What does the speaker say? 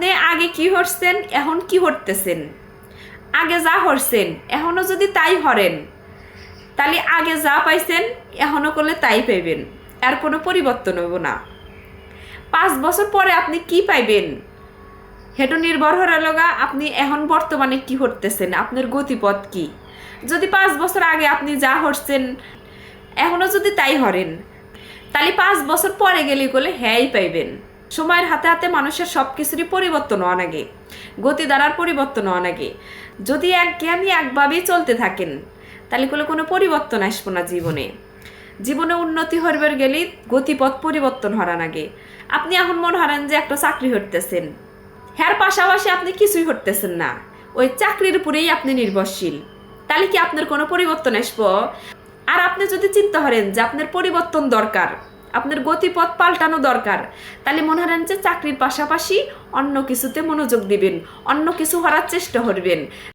আপনি আগে কি হরছেন, এখন কি হরতেছেন? আগে যা হরছেন এখনও যদি তাই হরেন, তাহলে আগে যা পাইছেন এখনও করলে তাই পাইবেন, আর কোনো পরিবর্তন হইব না। পাঁচ বছর পরে আপনি কি পাইবেন? হেটো নির্ভর হওয়ার লগা আপনি এখন বর্তমানে কি হরতেছেন, আপনার গতিপথ কি? যদি পাঁচ বছর আগে আপনি যা হরছেন এখনও যদি তাই হরেন, তাহলে পাঁচ বছর পরে গেলে গেলে হ্যাঁই পাইবেন। সময়ের হাতে হাতে মানুষের সব কিছুরই পরিবর্তন হওয়া লাগে গতি দ্বারার পরিবর্তন হওয়া লাগে যদি এক জ্ঞানী একভাবেই চলতে থাকেন, তাহলে কোনো কোনো পরিবর্তন আসব না জীবনে। জীবনে উন্নতি হরবার গেলেই গতিপথ পরিবর্তন হরা লাগে আপনি এখন মনে হারেন যে একটা চাকরি হরতেছেন হ্যার পাশাপাশি আপনি কিছুই হরতেছেন না। ওই চাকরির উপরেই আপনি নির্ভরশীল। তাহলে কি আপনার কোনো পরিবর্তন আসব? আর আপনি যদি চিন্তা করেন যে আপনার পরিবর্তন দরকার আপনার গতিপথ পাল্টানো দরকার। তাহলে মনে হয় যে চাকরির পাশাপাশি অন্য কিছুতে মনোযোগ দিবেন, অন্য কিছু হওয়ার চেষ্টা করবেন।